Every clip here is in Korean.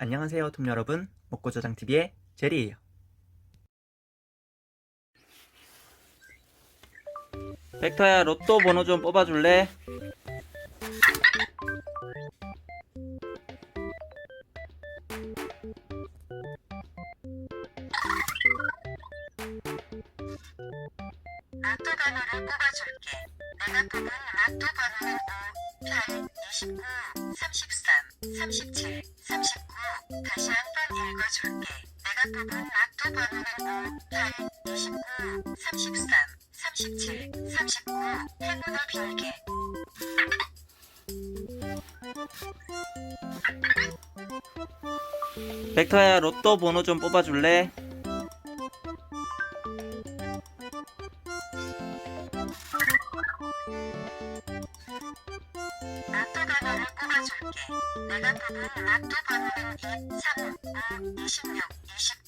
안녕하세요, 톰 여러분. 먹고저장TV의 제리예요. 벡터야, 로또 번호 좀 뽑아줄래? 로또 번호를 뽑아줄게. 내가 뽑은 로또 번호는 5, 8, 29, 33, 37, 39. 번 읽어줄게. 내가 뽑은 로또 번호는 5, 8, 29, 33, 37, 39. 행운을 빌게. 벡터야, 로또 번호 좀 뽑아줄래? 6개, 내각하는 라또 번호는 2, 3, 5, 26, 29,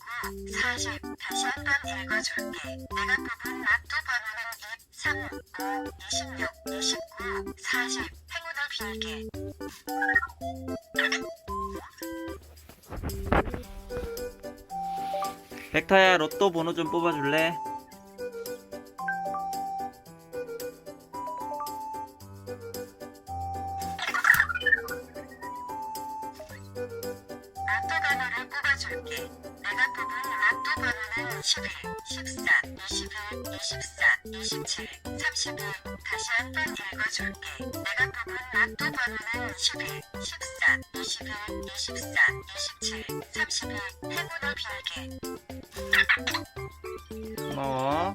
40. 다시 한번 읽어줄게. 내가 뽑은 라또 번호는 2, 3, 5, 26, 29, 40. 행운을 빌게. 백타야 로또 번호 좀 뽑아줄래? 로또 번호를 뽑아줄게. 내가 뽑은 로또 번호는 11, 14, 21, 24, 27, 31. 다시 한 번 읽어줄게. 내가 뽑은 로또 번호는 11, 14, 21, 24, 27, 31. 행운을 빌게. 고마워.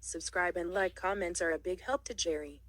Subscribe and like comments are a big help to Jerry.